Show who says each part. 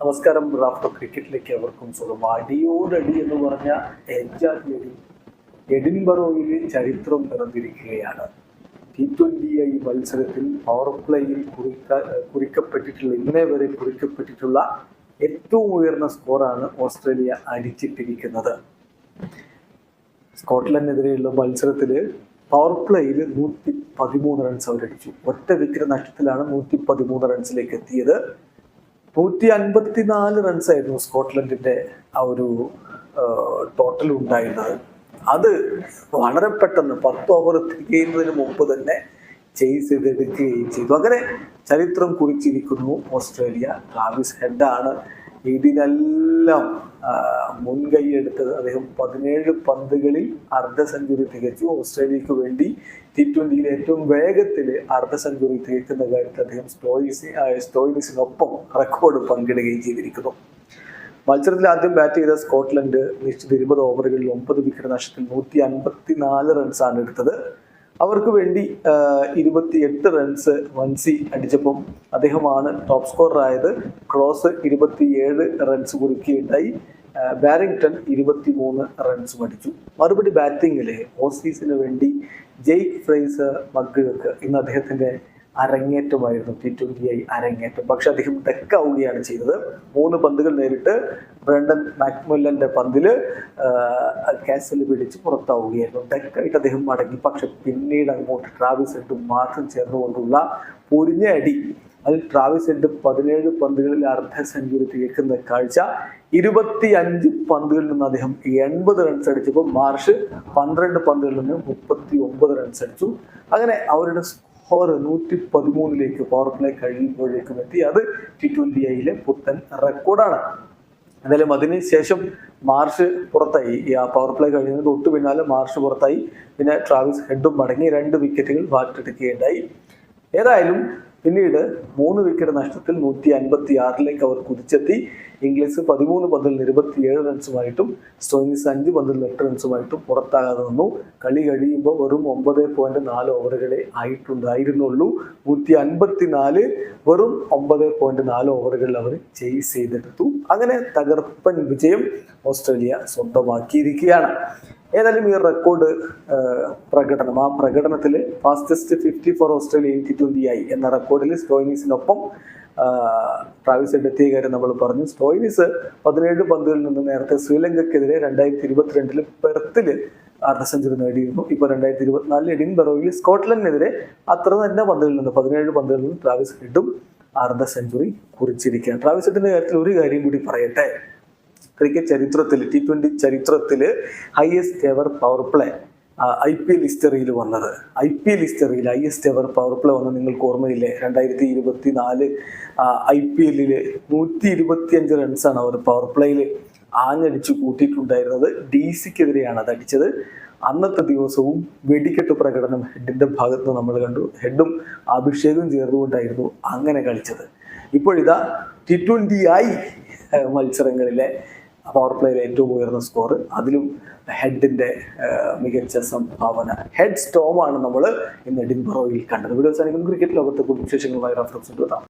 Speaker 1: നമസ്കാരം റാഫ്റ്റർ ക്രിക്കറ്റിലേക്ക് അവർക്കും സുഖം അടിയോടടി എന്ന് പറഞ്ഞ എജാതി എഡിൻബറോയിൽ ചരിത്രം പിറന്നിരിക്കുകയാണ്. ടി ട്വന്റി ഐ മത്സരത്തിൽ പവർ പ്ലേയിൽ കുറിക്ക കുറിക്കപ്പെട്ടിട്ടുള്ള ഇന്നേ വരെ കുറിക്കപ്പെട്ടിട്ടുള്ള ഏറ്റവും ഉയർന്ന സ്കോറാണ് ഓസ്ട്രേലിയ അടിച്ചിട്ടിരിക്കുന്നത്. സ്കോട്ട്ലൻഡിനെതിരെയുള്ള മത്സരത്തിൽ പവർ പ്ലേയിൽ നൂറ്റി പതിമൂന്ന് റൺസ് അവരടിച്ചു. ഒറ്റ വിക്കറ്റ് നഷ്ടത്തിലാണ് നൂറ്റി പതിമൂന്ന് റൺസിലേക്ക് എത്തിയത്. നൂറ്റി അൻപത്തിനാല് റൺസ് ആയിരുന്നു സ്കോട്ട്ലൻഡിന്റെ ആ ഒരു ടോട്ടൽ ഉണ്ടായിരുന്നത്. അത് വളരെ പെട്ടെന്ന് പത്ത് ഓവർ തികയുന്നതിന് മുമ്പ് തന്നെ ചെയ്സ് ചെയ്തെടുക്കുകയും ചെയ്തു. അങ്ങനെ ചരിത്രം കുറിച്ചിരിക്കുന്നു ഓസ്ട്രേലിയ. ട്രാവിസ് ഹെഡാണ് ഇതിനെല്ലാം ആ, മുൻകൈ എടുത്തത് അദ്ദേഹം പതിനേഴ് പന്തുകളിൽ അർദ്ധ സെഞ്ചുറി തികച്ചു. ഓസ്ട്രേലിയക്ക് വേണ്ടി ടി ട്വന്റിയിൽ ഏറ്റവും വേഗത്തിൽ അർദ്ധ സെഞ്ചുറി തികക്കുന്ന കാര്യത്തിൽ അദ്ദേഹം സ്റ്റോയിസി സ്റ്റോയിനിസിനൊപ്പം റെക്കോർഡ് പങ്കിടുകയും ചെയ്തിരിക്കുന്നു. മത്സരത്തിൽ ആദ്യം ബാറ്റ് ചെയ്ത സ്കോട്ട്ലൻഡ് നിശ്ചിത ഇരുപത് ഓവറുകളിൽ ഒമ്പത് വിക്കറ്റ് നഷ്ടത്തിൽ നൂറ്റി അൻപത്തിനാല് റൺസാണ് എടുത്തത്. അവർക്ക് വേണ്ടി ഇരുപത്തിയെട്ട് റൺസ് വൻസി അടിച്ചപ്പം അദ്ദേഹമാണ് ടോപ്പ് സ്കോറായത് ക്രോസ് ഇരുപത്തിയേഴ് റൺസ് കുറിക്കുകയുണ്ടായി ബാരിങ്ടൺ ഇരുപത്തി മൂന്ന് റൺസ് അടിച്ചു മറുപടി ബാറ്റിങ്ങിൽ ഓസീസിന് വേണ്ടി ജെയ്ക്ക് ഫ്രൈസ് മഗ്ഗുകൾക്ക് ഇന്ന് അദ്ദേഹത്തിന്റെ അരങ്ങേറ്റമായിരുന്നു. ടി ട്വന്റി ഐ അരങ്ങേറ്റം. പക്ഷെ അദ്ദേഹം ഡെക്ക് ആവുകയാണ് ചെയ്തത്. മൂന്ന് പന്തുകൾ നേരിട്ട് ബ്രണ്ടൻ മാക്മുല്ലന്റെ പന്തിൽ കാസിൽ പിടിച്ച് പുറത്താവുകയായിരുന്നു. ഡെക്കായിട്ട് അദ്ദേഹം മടങ്ങി. പക്ഷെ പിന്നീട് അങ്ങോട്ട് ട്രാവൽസ് ഹെഡും മാത്രം ചേർന്നുകൊണ്ടുള്ള പൊരിഞ്ഞ അടി അതിൽ ട്രാവിസ് ഹെഡ് പതിനേഴ് പന്തുകളിൽ അർദ്ധ സെഞ്ചുറി തികക്കുന്ന കാഴ്ച. ഇരുപത്തി അഞ്ച് പന്തുകളിൽ നിന്ന് അദ്ദേഹം എൺപത് റൺസ് അടിച്ചപ്പോൾ മാർഷ് പന്ത്രണ്ട് പന്തുകളിൽ നിന്ന് മുപ്പത്തി ഒമ്പത് റൺസ് അടിച്ചു. അങ്ങനെ അവരുടെ സ്കോർ നൂറ്റി പതിമൂന്നിലേക്ക് പവർ പ്ലേ കഴിയുമ്പോഴേക്കും എത്തി. അത് ടി ട്വന്റി ഐയിലെ പുത്തൻ റെക്കോർഡാണ് എന്തായാലും അതിന് ശേഷം മാർഷ് പുറത്തായി. ആ പവർ പ്ലേ കഴിയുന്നത് തൊട്ട് പിന്നാലെ മാർഷ് പുറത്തായി. പിന്നെ ട്രാവിസ് ഹെഡും മടങ്ങി രണ്ട് വിക്കറ്റുകൾ വാറ്റെടുക്കുകയുണ്ടായി ഏതായാലും പിന്നീട് മൂന്ന് വിക്കറ്റ് നഷ്ടത്തിൽ നൂറ്റി അൻപത്തി ആറിലേക്ക് അവർ കുതിച്ചെത്തി. ഇംഗ്ലീഷ് പതിമൂന്ന് പന്തിൽ ഇരുപത്തി ഇരുപത്തിയേഴ് റൺസുമായിട്ടും സ്റ്റോയിനിസ് അഞ്ച് പന്തിൽ എട്ട് റൺസുമായിട്ടും പുറത്താകാതെ നിന്നു. കളി കഴിയുമ്പോൾ വെറും ഒമ്പത് പോയിന്റ് നാല് ഓവറുകളെ ആയിട്ടുണ്ടായിരുന്നുള്ളൂ. നൂറ്റി അൻപത്തി നാല് വെറും ഒമ്പത് പോയിന്റ് നാല് ഓവറുകളിൽ അവർ ചേസ് ചെയ്തെടുത്തു. അങ്ങനെ തകർപ്പൻ വിജയം ഓസ്ട്രേലിയ സ്വന്തമാക്കിയിരിക്കുകയാണ്. ഏതായാലും ഈ റെക്കോർഡ് പ്രകടനം. ആ പ്രകടനത്തിൽ fastest fifty for Australia T twenty ആയി എന്ന റെക്കോർഡിൽ സ്റ്റോയിനിസിനൊപ്പം ട്രാവിസ് എടുത്തിയ കാര്യം നമ്മൾ പറഞ്ഞു. സ്റ്റോയിനിസ് പതിനേഴ് പന്തുകളിൽ നിന്ന് നേരത്തെ ശ്രീലങ്കയ്ക്കെതിരെ രണ്ടായിരത്തി ഇരുപത്തിരണ്ടിൽ പെർത്തിൽ അർദ്ധ സെഞ്ചുറി നേടിയിരുന്നു. ഇപ്പൊ രണ്ടായിരത്തി ഇരുപത്തിനാലിൽ എഡിൻബറോയിൽ സ്കോട്ട്ലൻഡിനെതിരെ അത്ര തന്നെ പന്തുകളിൽ നിന്ന് പതിനേഴ് പന്തുകളിൽ നിന്ന് ട്രാവിസ് ഹെഡും അർദ്ധ സെഞ്ചുറി കുറിച്ചിരിക്കുകയാണ്. ട്രാവിസ് ഹെഡിന്റെ കാര്യത്തിൽ ഒരു കാര്യം കൂടി പറയട്ടെ. ക്രിക്കറ്റ് ചരിത്രത്തിൽ ടി ട്വന്റി ചരിത്രത്തിൽ highest ever power play I P L ഹിസ്റ്ററിയിൽ വന്നത്. ഐ പി എൽ ഹിസ്റ്ററിയിൽ ഹയസ്റ്റ് എവർ പവർ പ്ലേ വന്നത് നിങ്ങൾക്ക് ഓർമ്മയില്ലേ? രണ്ടായിരത്തി ഇരുപത്തി നാല് ഐ പി എല്ലിൽ നൂറ്റി ഇരുപത്തി അഞ്ച് റൺസാണ് അവർ പവർ പ്ലേയിൽ ആഞ്ഞടിച്ചു കൂട്ടിയിട്ടുണ്ടായിരുന്നത്. ഡി സിക്കെതിരെയാണ് അത് അടിച്ചത്. അന്നത്തെ ദിവസവും വെടിക്കെട്ട് പ്രകടനം ഹെഡിന്റെ ഭാഗത്ത് നമ്മൾ കണ്ടു. ഹെഡും അഭിഷേകും ചേർന്നുകൊണ്ടായിരുന്നു അങ്ങനെ കളിച്ചത്. ഇപ്പോഴിതാ ടി ട്വന്റി ആയി മത്സരങ്ങളിലെ പവർ പ്ലേയിൽ ഏറ്റവും ഉയർന്ന സ്കോർ അതിലും ഹെഡിന്റെ മികച്ച സംഭാവന. ഹെഡ് സ്റ്റോമാണ് നമ്മൾ ഇന്ന് എഡിൻബറോയിൽ കണ്ടത്. വീഡിയോ സാധിക്കുന്ന ക്രിക്കറ്റ് ലോകത്തെ കുറിച്ച് വിശേഷങ്ങളുമായി റഫറൻസ് എടുത്താം